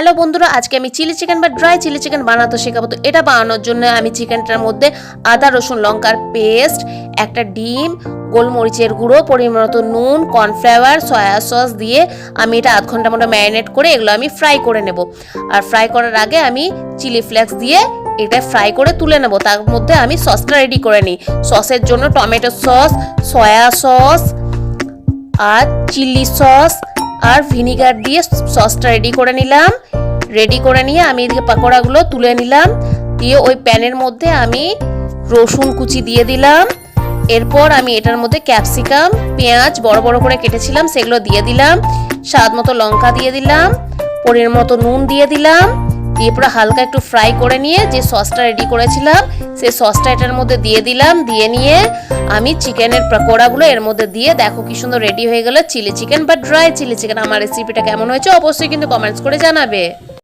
Hello বন্ধুরা, আজকে আমি চিলি চিকেন বা ড্রাই চিলি চিকেন বানাতে শেখাবো। তো এটা বানানোর জন্য আমি চিকেনটার মধ্যে আদা, রসুন, লঙ্কার পেস্ট, একটা ডিম, গোলমরিচের গুঁড়ো পরিমাণ মতো নুন, কর্নফ্লাওয়ার, সয়া সস দিয়ে আমি এটা আধ ঘণ্টা মতো ম্যারিনেট করে এগুলো আমি ফ্রাই করে নেব। আর ফ্রাই করার আগে আমি চিলি ফ্লেক্স দিয়ে এটা ফ্রাই করে তুলে নেব। তার মধ্যে আমি সসটা রেডি করে নিই। সসের জন্য টমেটো সস, সয়া সস আর চিলি সস আর ভিনিগার দিয়ে সসটা রেডি করে নিলাম। রেডি করে নিয়ে আমি এদিকে পাকোড়াগুলো তুলে নিলাম। দিয়ে ওই প্যানের মধ্যে আমি রসুন কুচি দিয়ে দিলাম। এরপর আমি এটার মধ্যে ক্যাপসিকাম, পেঁয়াজ বড় বড় করে কেটেছিলাম, সেগুলো দিয়ে দিলাম। স্বাদ মতো লঙ্কা দিয়ে দিলাম। পরিমাণ মতো নুন দিয়ে দিলাম। দিয়ে পুরো হালকা একটু ফ্রাই করে নিয়ে যে সসটা রেডি করেছিলাম, সেই সসটা এটার মধ্যে দিয়ে দিলাম, দিয়ে নিয়ে আমি চিকেনের পকোড়াগুলো এর মধ্যে দিয়ে দেখো কি সুন্দর রেডি হয়ে গেল চিলি চিকেন বা ড্রাই চিলি চিকেন আমার রেসিপিটা কেমন হয়েছে অবশ্যই কিন্তু কমেন্টস করে জানাবে।